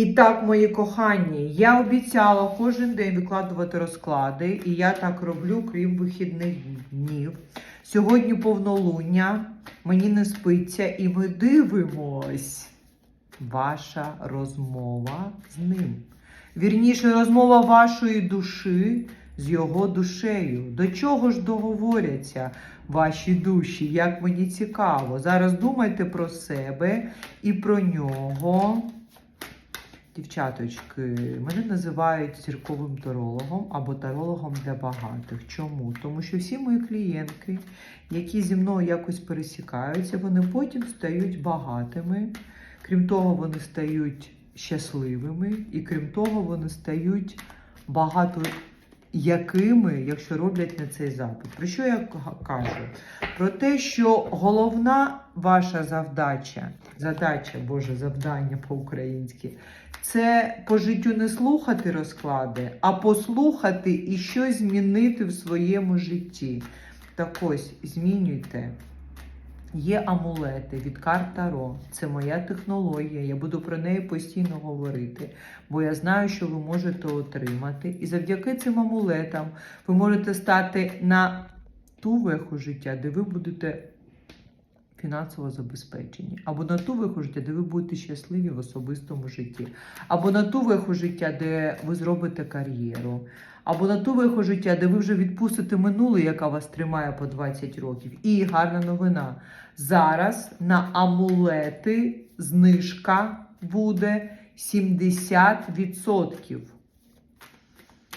І так, мої кохані, я обіцяла кожен день викладувати розклади, і я так роблю, крім вихідних днів. Сьогодні повнолуння, мені не спиться, і ми дивимось. Ваша розмова з ним. Вірніше, розмова вашої душі з його душею. До чого ж договоряться ваші душі? Як мені цікаво. Зараз думайте про себе і про нього. Дівчаточки, мене називають зірковим тарологом або тарологом для багатих. Чому? Тому що всі мої клієнтки, які зі мною якось пересікаються, вони потім стають багатими. Крім того, вони стають щасливими, і крім того, вони стають багато якими, якщо роблять на цей запит. Про що я ка- кажу? Про те, що головна ваша завдача, задача, Боже, завдання по-українськи, це по життю не слухати розклади, а послухати і щось змінити в своєму житті. Так ось, змінюйте. Є амулети від карт Таро. Це моя технологія. Я буду про неї постійно говорити, бо я знаю, що ви можете отримати. І завдяки цим амулетам ви можете стати на ту веху життя, де ви будете фінансово забезпечені, або на ту веху життя, де ви будете щасливі в особистому житті, або на ту веху життя, де ви зробите кар'єру, або на ту веху життя, де ви вже відпустите минуле, яка вас тримає по 20 років. І гарна новина. Зараз на амулети знижка буде 70%.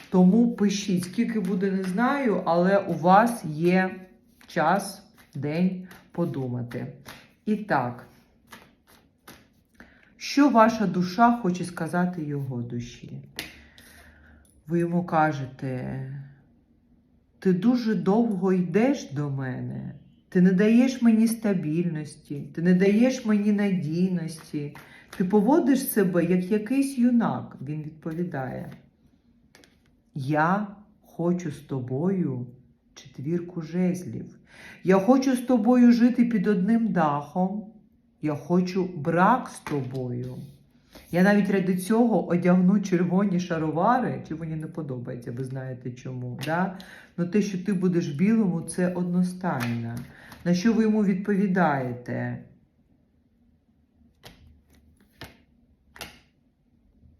Тому пишіть, скільки буде, не знаю, але у вас є час, день подумати. І так, що ваша душа хоче сказати його душі? Ви йому кажете, ти дуже довго йдеш до мене, ти не даєш мені стабільності, ти не даєш мені надійності, ти поводиш себе як якийсь юнак. Він відповідає. Я хочу з тобою четвірку жезлів. Я хочу з тобою жити під одним дахом. Я хочу брак з тобою. Я навіть ради цього одягну червоні шаровари, чи мені не подобається, ви знаєте чому. Да? Ну те, що ти будеш в білому, це одностайно. На що ви йому відповідаєте?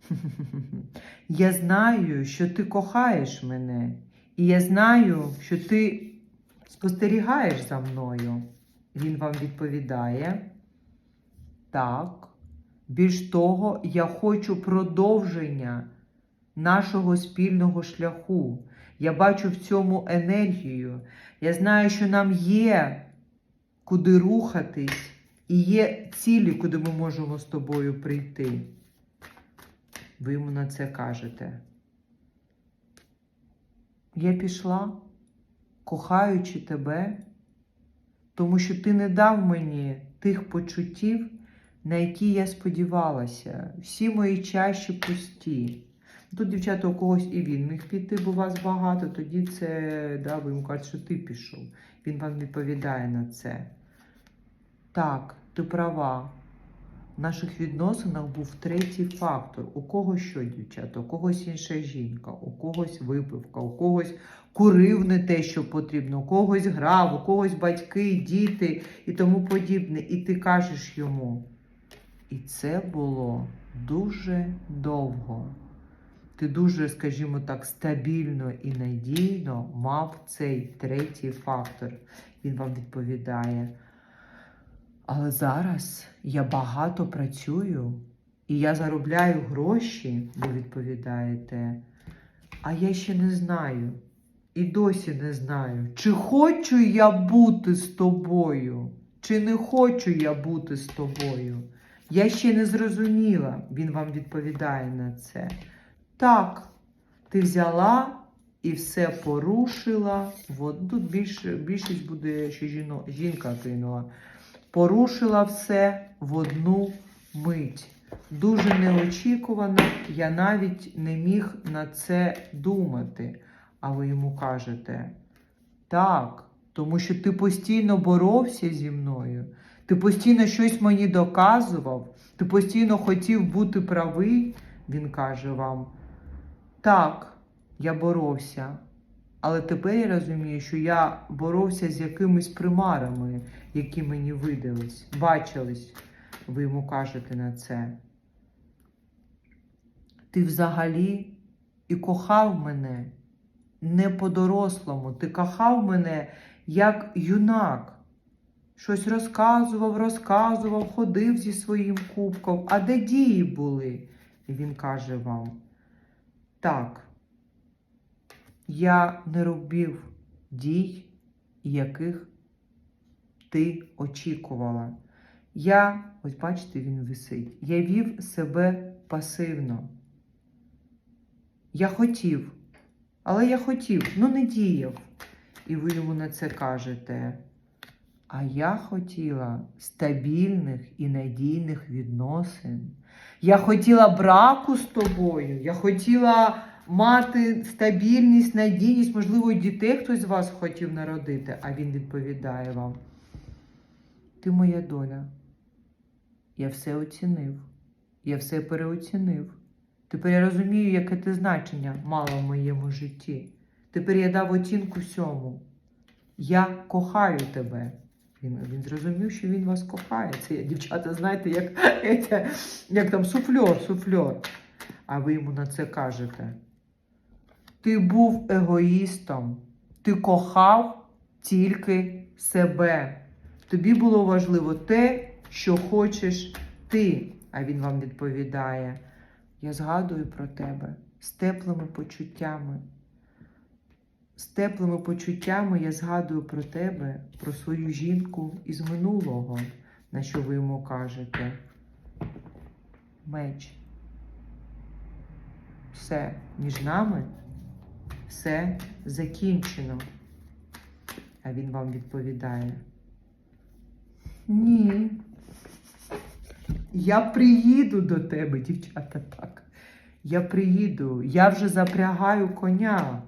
Я знаю, що ти кохаєш мене, і я знаю, що ти спостерігаєш за мною. Він вам відповідає. Так. Більш того, я хочу продовження нашого спільного шляху. Я бачу в цьому енергію. Я знаю, що нам є куди рухатись, і є цілі, куди ми можемо з тобою прийти. Ви йому на це кажете. Я пішла, кохаючи тебе, тому що ти не дав мені тих почуттів, на які я сподівалася. Всі мої чаші пусті. Тут, дівчата, у когось і він міг піти, бо вас багато, тоді це, да, ви йому кажете, що ти пішов. Він вам відповідає на це. Так, ти права. В наших відносинах був третій фактор. У когось що, дівчата, у когось інша жінка, у когось випивка, у когось курив не те, що потрібно, у когось грав, у когось батьки, діти і тому подібне. І ти кажеш йому. І це було дуже довго. Ти дуже, скажімо так, стабільно і надійно мав цей третій фактор. Він вам відповідає. Але зараз я багато працюю і я заробляю гроші, ви відповідаєте. А я ще не знаю. І досі не знаю, чи хочу я бути з тобою, чи не хочу я бути з тобою. Я ще не зрозуміла, він вам відповідає на це. Так, ти взяла і все порушила. От, тут більше, більшість буде, що жінка кинула. Порушила все в одну мить. Дуже неочікувано, я навіть не міг на це думати. А ви йому кажете, так, тому що ти постійно боровся зі мною, Ти постійно щось мені доказував, ти постійно хотів бути правий, він каже вам. Так, я боровся. Але тепер я розумію, що я боровся з якимись примарами, які мені видались, бачились, ви йому кажете на це. Ти взагалі і кохав мене не по-дорослому. Ти кохав мене як юнак. Щось розказував, розказував, ходив зі своїм кубком. А де дії були? І він каже вам: так, я не робив дій, яких ти очікувала. Я, ось бачите, він висить. Я вів себе пасивно. Я хотів, але я хотів, ну не діяв. І ви йому на це кажете. А я хотіла стабільних і надійних відносин. Я хотіла браку з тобою. Я хотіла мати стабільність, надійність, можливо, і дітей хтось з вас хотів народити. А він відповідає вам: Ти моя доля. Я все оцінив, я все переоцінив. Тепер я розумію, яке ти значення мало в моєму житті. Тепер я дав оцінку всьому. Я кохаю тебе. Він, він зрозумів, що він вас кохає. Це дівчата, знаєте, як, як, як там суфльор, суфльор. А ви йому на це кажете. Ти був егоїстом, ти кохав тільки себе. Тобі було важливо те, що хочеш ти. А він вам відповідає: Я згадую про тебе з теплими почуттями. З теплими почуттями я згадую про тебе, про свою жінку із минулого, на що ви йому кажете. Меч. Все між нами, все закінчено. А він вам відповідає. Ні. Я приїду до тебе, дівчата, так. Я приїду, я вже запрягаю коня.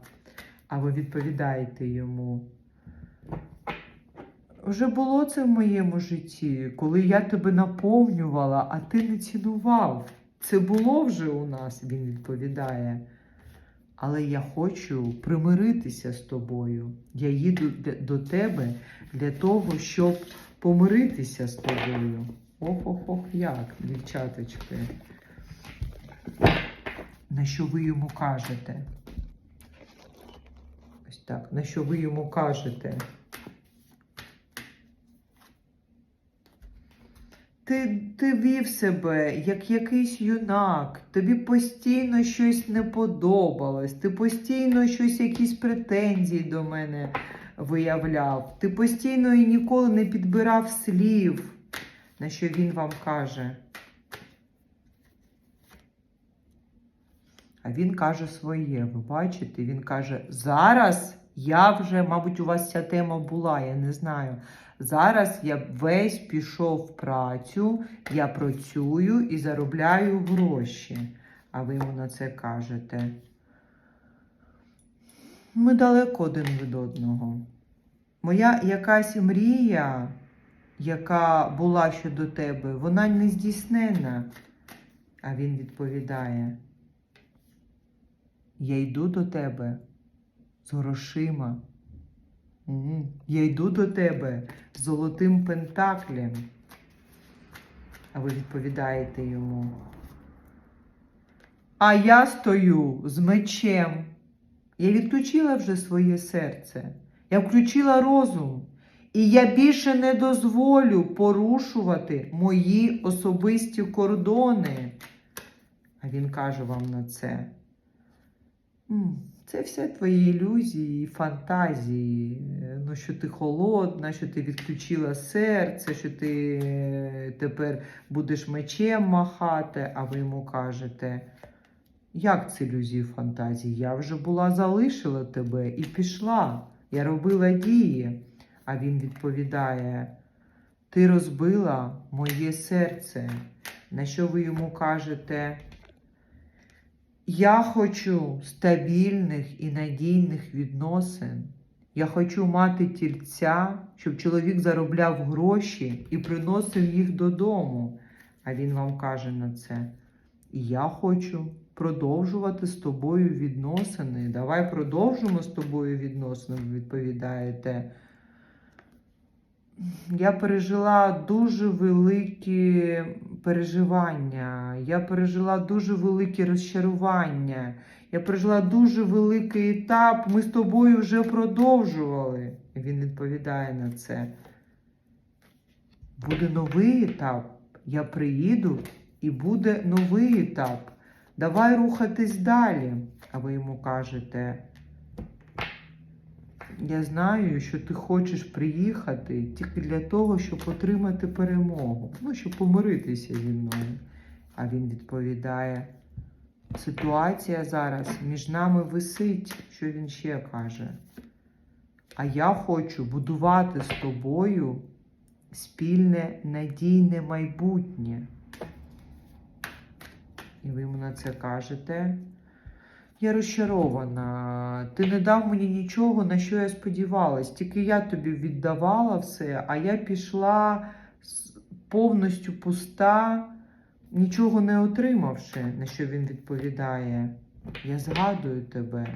А ви відповідаєте йому. Вже було це в моєму житті, коли я тебе наповнювала, а ти не цінував. Це було вже у нас, він відповідає. Але я хочу примиритися з тобою. Я їду до тебе для того, щоб помиритися з тобою. Ох-ох-ох, як, дівчаточки. На що ви йому кажете? Ось так, на що ви йому кажете? Ти, ти вів себе як якийсь юнак, тобі постійно щось не подобалось, ти постійно щось, якісь претензії до мене виявляв, ти постійно і ніколи не підбирав слів, на що він вам каже. А він каже своє, ви бачите? Він каже: зараз я вже, мабуть, у вас ця тема була, я не знаю. Зараз я весь пішов в працю, я працюю і заробляю гроші. А ви йому на це кажете. Ми далеко один від одного. Моя якась мрія, яка була щодо тебе, вона не здійснена. А він відповідає. Я йду до тебе з грошима. Мгм. Я йду до тебе золотим пентаклем. А ви відповідаєте йому. А я стою з мечем. Я відключила вже своє серце. Я включила розум. І я більше не дозволю порушувати мої особисті кордони. А він каже вам на це. «М, Це все твої ілюзії фантазії. Ну, що ти холодна, що ти відключила серце, що ти е, тепер будеш мечем махати, а ви йому кажете. Як це ілюзії фантазії? Я вже була залишила тебе і пішла. Я робила дії. А він відповідає: Ти розбила моє серце. На що ви йому кажете? Я хочу стабільних і надійних відносин. Я хочу мати тільця, щоб чоловік заробляв гроші і приносив їх додому. А він вам каже на це. Я хочу продовжувати з тобою відносини. Давай продовжимо з тобою відносини, відповідаєте. Я пережила дуже великі переживання, я пережила дуже великі розчарування, я пережила дуже великий етап. Ми з тобою вже продовжували. І Він відповідає на це. Буде новий етап. Я приїду і буде новий етап. Давай рухатись далі. А ви йому кажете. Я знаю, що ти хочеш приїхати тільки для того, щоб отримати перемогу, ну, щоб помиритися зі мною. А він відповідає: ситуація зараз між нами висить, що він ще каже. А я хочу будувати з тобою спільне надійне майбутнє. І ви йому на це кажете. Я розчарована. Ти не дав мені нічого, на що я сподівалась. Тільки я тобі віддавала все, а я пішла повністю пуста, нічого не отримавши, на що він відповідає. Я згадую тебе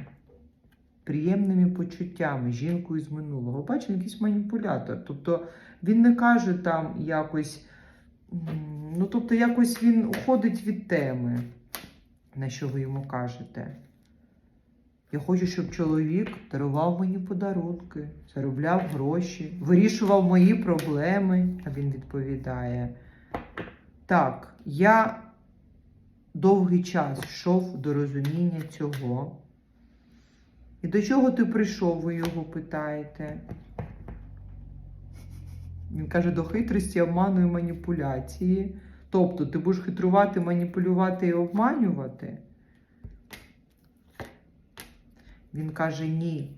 приємними почуттями, жінкою з минулого. Бачите, якийсь маніпулятор. Тобто він не каже там якось, ну тобто якось він уходить від теми, на що ви йому кажете. Я хочу, щоб чоловік дарував мені подарунки, заробляв гроші, вирішував мої проблеми. А він відповідає: Так, я довгий час йшов до розуміння цього. І до чого ти прийшов, ви його питаєте? Він каже, до хитрості, обману і маніпуляції. Тобто, ти будеш хитрувати, маніпулювати і обманювати? Він каже: Ні.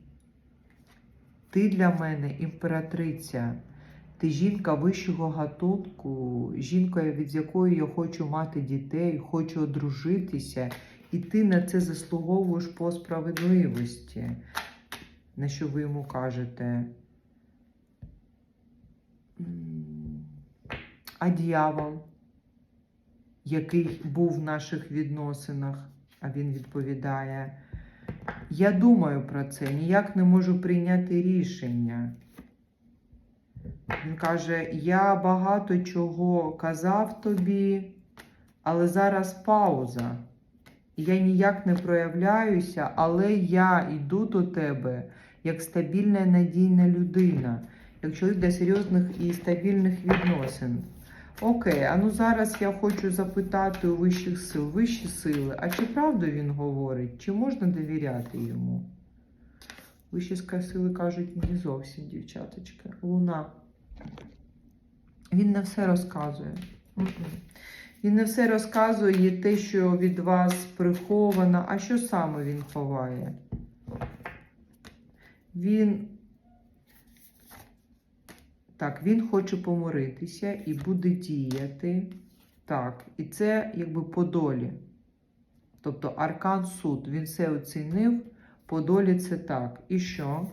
Ти для мене імператриця. Ти жінка вищого гатунку, жінка, від якої я хочу мати дітей, хочу одружитися, і ти на це заслуговуєш по справедливості. На що ви йому кажете? «М, А дьявол, який був в наших відносинах, а він відповідає. Я думаю про це, ніяк не можу прийняти рішення. Він каже: Я багато чого казав тобі, але зараз пауза. Я ніяк не проявляюся, але я йду до тебе як стабільна і надійна людина, як чоловік для серйозних і стабільних відносин. Окей, а ну зараз я хочу запитати у вищих сил, вищі сили, а чи правду він говорить, чи можна довіряти йому? Вищі сили кажуть, не зовсім, дівчаточки. Луна. Він не все розказує. Він не все розказує те, що від вас приховано. А що саме він ховає? Він так, він хоче помиритися і буде діяти. Так, і це якби по долі. Тобто аркан суд, він все оцінив, по долі це так. І що?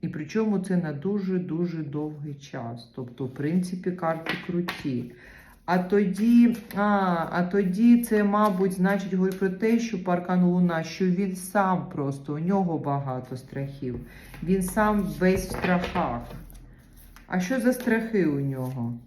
І причому це на дуже-дуже довгий час. Тобто, в принципі, карти круті. А тоді, а, а тоді це, мабуть, значить говорить про те, що по аркану Луна, що він сам просто, у нього багато страхів. Він сам весь в страхах. А що за страхи у нього?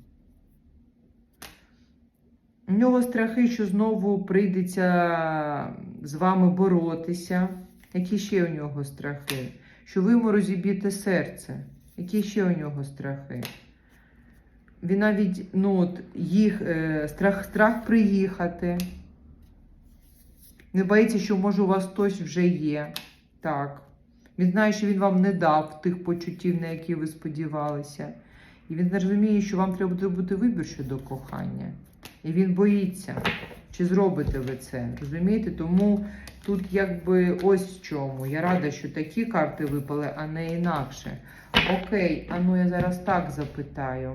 У нього страхи, що знову прийдеться з вами боротися. Які ще у нього страхи? Що ви йому розіб'єте серце. Які ще у нього страхи? Він навіть ну, от, їх, е, страх, страх приїхати. Не боїться, що може у вас хтось вже є. Так. Він знає, що він вам не дав тих почуттів, на які ви сподівалися. І він розуміє, що вам треба зробити вибір щодо кохання. І він боїться, чи зробите ви це. Розумієте? Тому тут якби ось в чому. Я рада, що такі карти випали, а не інакше. Окей, а ну я зараз так запитаю.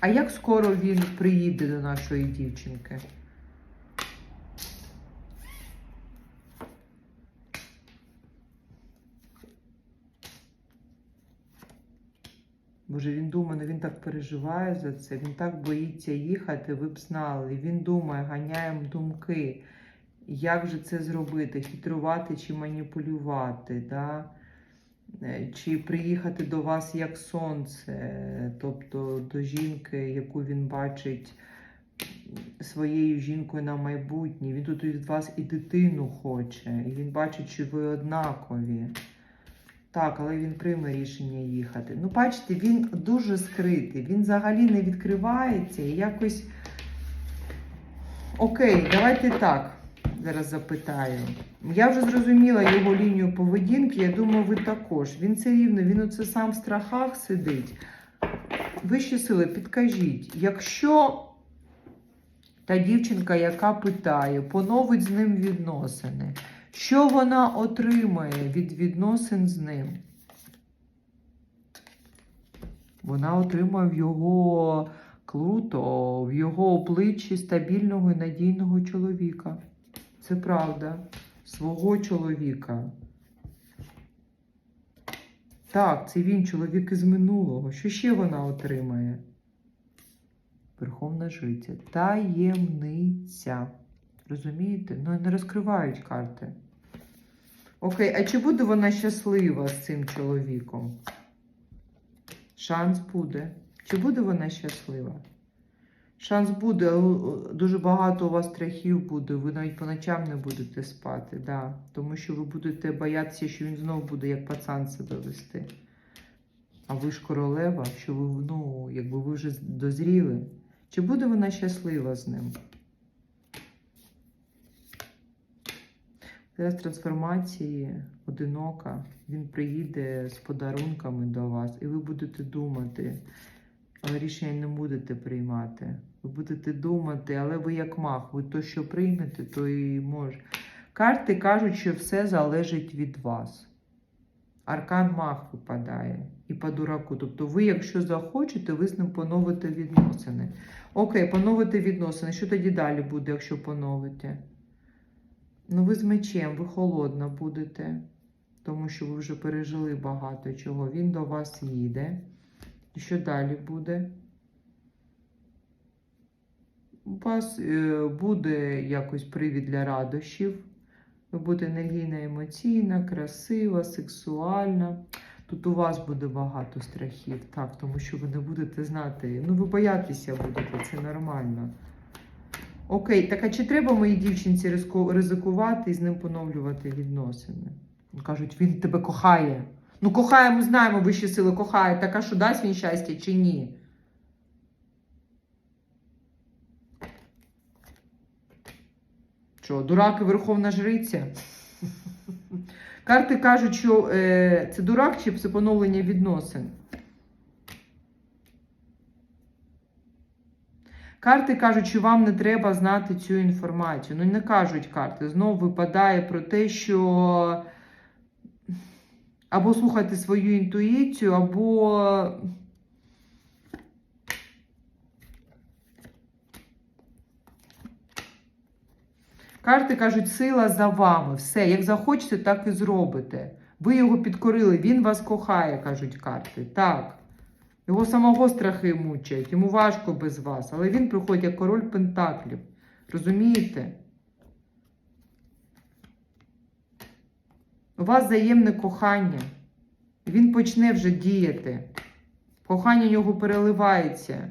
А як скоро він приїде до нашої дівчинки? Боже, він думає, ну він так переживає за це, він так боїться їхати, ви б знали. Він думає, ганяємо думки, як же це зробити, хитрувати чи маніпулювати. так? Е, Чи приїхати до вас як сонце, тобто до жінки, яку він бачить своєю жінкою на майбутнє. Він тут від вас і дитину хоче, і він бачить, що ви однакові. Так, але він прийме рішення їхати. Ну, бачите, він дуже скритий, він взагалі не відкривається і якось. Окей, давайте так. Зараз запитаю. Я вже зрозуміла його лінію поведінки, я думаю, ви також. Він це рівно, він оце сам в страхах сидить. Вищі сили, підкажіть, якщо та дівчинка, яка питає, поновить з ним відносини, що вона отримає від відносин з ним? Вона отримає в його круто, в його обличчі стабільного і надійного чоловіка. Це правда. Свого чоловіка. Так, це він чоловік із минулого. Що ще вона отримає? Верховна жриця. Таємниця. Розумієте? Ну, не розкривають карти. Окей, а чи буде вона щаслива з цим чоловіком? Шанс буде. Чи буде вона щаслива? Шанс буде, дуже багато у вас страхів буде. Ви навіть по ночам не будете спати, да. тому що ви будете боятися, що він знов буде як пацан себе вести. А ви ж королева, що ви, ну, якби ви вже дозріли. Чи буде вона щаслива з ним? Зараз трансформації одинока. Він приїде з подарунками до вас, і ви будете думати, але рішення не будете приймати. Ви будете думати, але ви як мах, ви то, що приймете, то і може. Карти кажуть, що все залежить від вас. Аркан мах випадає і по дураку. Тобто, ви, якщо захочете, ви з ним поновите відносини. Окей, поновите відносини. Що тоді далі буде, якщо поновите? Ну, ви з мечем, ви холодна будете, тому що ви вже пережили багато чого. Він до вас їде. І що далі буде? У вас е, буде якось привід для радощів. Ви будете енергійна, емоційна, красива, сексуальна. Тут у вас буде багато страхів, так, тому що ви не будете знати. Ну, ви боятися будете, це нормально. Окей, так а чи треба моїй дівчинці ризику- ризикувати і з ним поновлювати відносини? Кажуть, він тебе кохає. Ну, кохає, ми знаємо, вищі сили кохає. Так а що дасть він щастя чи ні? Що, дурак і верховна жриця? Карти кажуть, що е, це дурак чи це поновлення відносин. Карти кажуть, що вам не треба знати цю інформацію. Ну, не кажуть карти. Знову випадає про те, що або слухайте свою інтуїцію, або. Карти кажуть, сила за вами. Все, як захочете, так і зробите. Ви його підкорили, він вас кохає, кажуть карти. Так. Його самого страхи мучають, йому важко без вас, але він приходить як король пентаклів. Розумієте? У вас взаємне кохання. Він почне вже діяти. Кохання в нього переливається.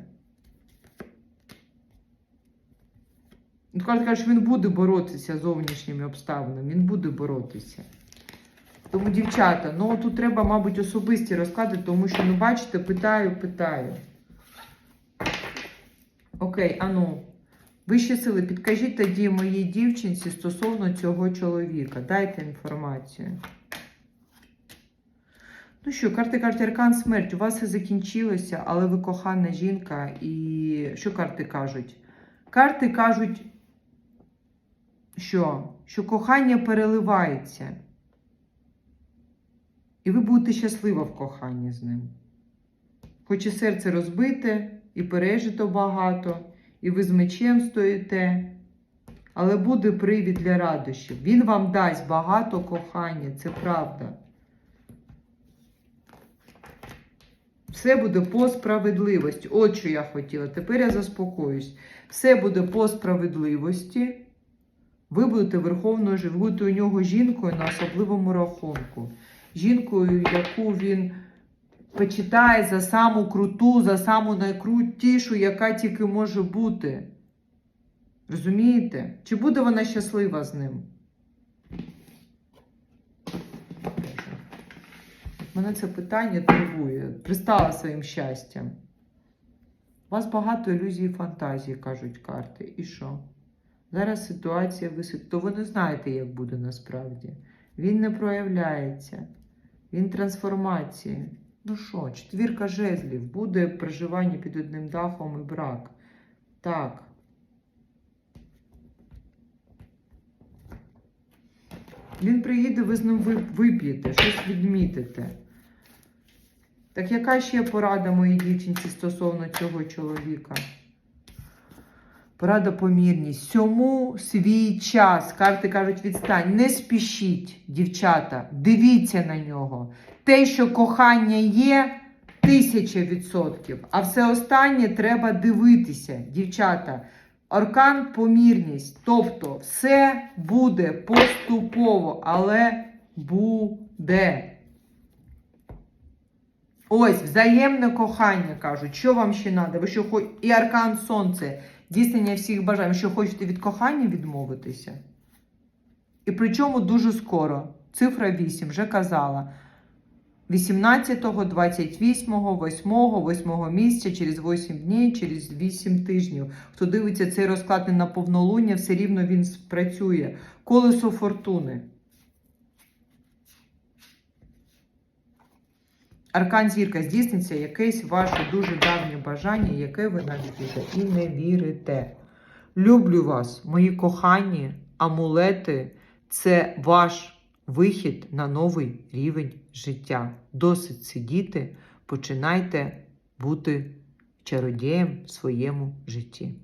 Карта каже, що він буде боротися з зовнішніми обставинами. Він буде боротися. Тому, дівчата, ну тут треба, мабуть, особисті розклади, тому що, ну, бачите, питаю, питаю. Окей, ану. Вищі сили, підкажіть тоді моїй дівчинці стосовно цього чоловіка. Дайте інформацію. Ну що, карти кажуть, аркан смерть. У вас все закінчилося, але ви кохана жінка. І що карти кажуть? Карти кажуть, що? Що кохання переливається. І ви будете щаслива в коханні з ним. Хоч і серце розбите, і пережито багато, і ви з мечем стоїте, але буде привід для радощів. Він вам дасть багато кохання, це правда. Все буде по справедливості. От що я хотіла. Тепер я заспокоюсь. Все буде по справедливості. Ви будете верховною ви будете у нього жінкою на особливому рахунку. Жінкою, яку він почитає за саму круту, за саму найкрутішу, яка тільки може бути. Розумієте? Чи буде вона щаслива з ним? Мене це питання турбує. Пристала своїм щастям. У вас багато ілюзій і фантазій, кажуть карти. І що? Зараз ситуація висить, то ви не знаєте, як буде насправді. Він не проявляється, він трансформації. Ну що, четвірка жезлів, буде проживання під одним дахом і брак. Так. Він приїде, ви з ним вип'єте, щось відмітите. Так яка ще порада моїй дівчинці стосовно цього чоловіка? Порада помірність. Сьому свій час. Карти кажуть, відстань. Не спішіть, дівчата. Дивіться на нього. Те, що кохання є, тисяча відсотків. А все останнє треба дивитися, дівчата. Аркан помірність. Тобто все буде поступово, але буде. Ось, взаємне кохання кажуть. Що вам ще треба? Ви що хоч... І аркан сонце, здійснення всіх бажань. Що хочете від кохання відмовитися? І причому дуже скоро. Цифра 8, вже казала. 18, 28, 8, 8 місяця, через 8 днів, через 8 тижнів. Хто дивиться цей розклад не на повнолуння, все рівно він спрацює. Колесо фортуни. Аркан зірка здійсниться якесь ваше дуже давнє бажання, яке ви навіть і не вірите. Люблю вас, мої кохані, амулети це ваш вихід на новий рівень життя. Досить сидіти, починайте бути чародієм в своєму житті.